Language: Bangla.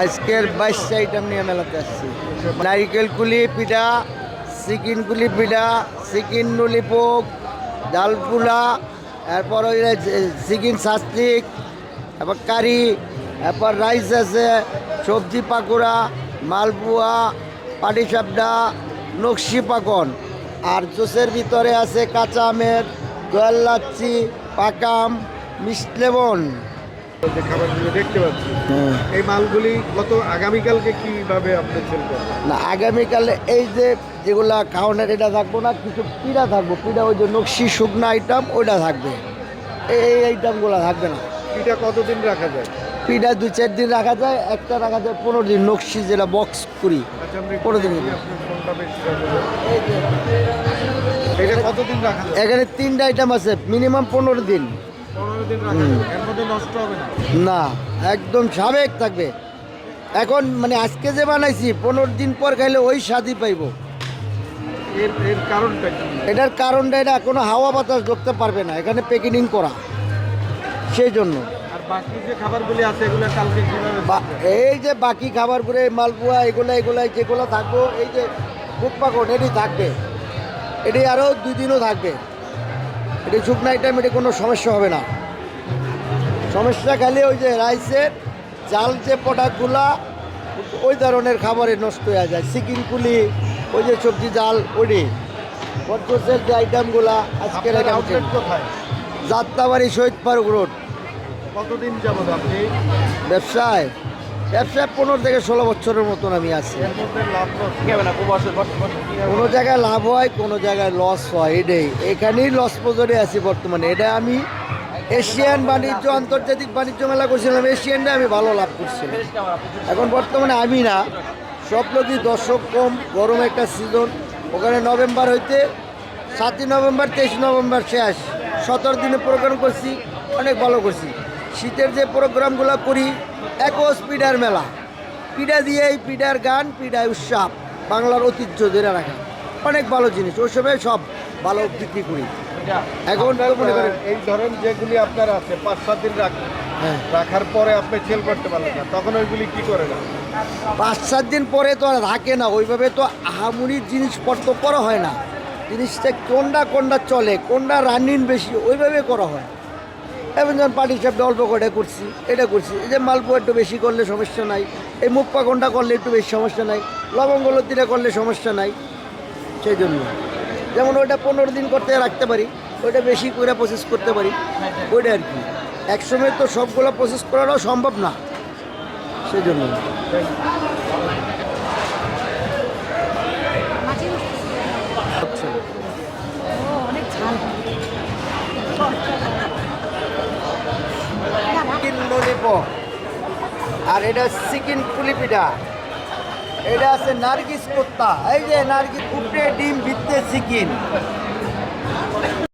আজকের বাইশটা আইটেম নিয়ে মেলাতে আসছি। নারিকেল কুলি, পিঠা, চিকেন কুলি পিঠা, চিকেন ললিপপ ডালপুলা এরপর ওই চিকেন সাস্টিক তারপর কারি, এরপর রাইস আছে, সবজি পাকোড়া, মালপোয়া পাটিসাপটা নকশি পাকন। আর জুসের ভিতরে আছে কাঁচা আমের, দোয়াল লাচ্ছি, পাকাম, মিষ্ট লেমন। যে খাবারগুলো দেখতে পাচ্ছি। এই মালগুলি গত আগামীকালকে কীভাবে আপনি সেল করবেন? না আগামীকালে এই যে যেগুলা খাওয়ানোর এটা থাকব না কিছু পিঠা থাকব। পিঠা ওই যে নকশি শুকনো আইটেম ওইটা থাকবে। এই আইটেমগুলো থাকবে না। কতদিন রাখা যায়? পিঠা দুই চার দিন রাখা যায় একটা রাখা যায় পনেরো দিন নকশি যেটা বক্স করি। আচ্ছা পনেরো দিন। এখানে তিনটা আইটেম আছে মিনিমাম পনেরো দিন। না। একদম সাবেক থাকবে। এখন মানে আজকে যে বানাইছি পনেরো দিন পর খাইলে ওই স্বাদই পাইবো। এটার কারণটা এটা কোনো হাওয়া বাতাস ঢুকতে পারবে না এখানে প্যাকেটিং করা। সেই জন্য। আর বাকি যে খাবারগুলি আছে এগুলো কালকে কীভাবে বা- এই যে বাকি খাবারগুলো মালপোয়া এগুলো এগুলো যেগুলো থাকব এই যে বুক এটি থাকবে। এটি আরও দুই দিনও থাকবে। এটি শুকনো আইটেম এটি কোনো সমস্যা হবে না। সমস্যা খালি ওই যে রাইসের চাল যে প্রোডাক্টগুলা ওই ধরনের খাবারে নষ্ট হয়ে যায়। চিকেন কুলি ওই যে সবজি জাল ওইটি বটকোষের যে আইটেমগুলা আজকের item Jatrabari Shahid park road কতদিন যাবত আপনি? ব্যবসায়। ব্যবসায় পনেরো থেকে ষোলো বছরের মতন আমি আছি। কোনো জায়গায় লাভ হয় কোনো জায়গায় লস হয় এটাই। এখানেই লস পজরে আছি বর্তমানে। এটা আমি এশিয়ান বাণিজ্য আন্তর্জাতিক বাণিজ্য মেলা করছিলাম। এশিয়ানটা আমি ভালো লাভ করছিলাম। এখন বর্তমানে আমি না সব লোকই দর্শক কম গরম একটা সিজন ওখানে নভেম্বর হইতে সাতই নভেম্বর তেইশ নভেম্বর শেষ। সতেরো দিনে প্রোগ্রাম করছি অনেক ভালো করছি। শীতের যে প্রোগ্রামগুলো করি একস পিডার মেলা। পিডা দিয়ে এই পিডার গান পিঠায় উৎসব বাংলার ঐতিহ্য ধরে রাখা। অনেক ভালো জিনিস ওই সময় সব ভালো বিক্রি করি। এখন মনে করেন এই ধরেন যেগুলি আপনার আছে পাঁচ সাত দিন রাখেন হ্যাঁ। রাখার পরে আপনি সেল করতে পারলেন না তখন ওইগুলি কি করে না? পাঁচ সাত দিন পরে তো আর থাকে না ওইভাবে তো আহামুরির জিনিসপত্র করা হয় না। জিনিসটা কোনটা কোনটা চলে কোনটা রানিং বেশি ওইভাবে করা হয়। এবং পাটি সাপটা অল্প করে করছি, এটা করছি। এই যে মালপো একটু বেশি করলে সমস্যা নাই, এই মুখ পাকনটা করলে একটু বেশি সমস্যা নাই, লবঙ্গ লতিটা করলে সমস্যা নাই, সেই জন্য। যেমন ওইটা পনেরো দিন করতে রাখতে পারি, ওইটা বেশি করে প্রসেস করতে পারি, ওইটা আর কি। একসময় তো সবগুলো প্রসেস করাটাও সম্ভব না, সেই জন্য হচ্ছে অনেক ঝাল চিকেন ললিপপ আর এটা চিকেন পুলি পিঠা। এটা আছে নার্গিস কোত্তা এই যে নার্গিস উপরে ডিম ভিত্তে চিকেন।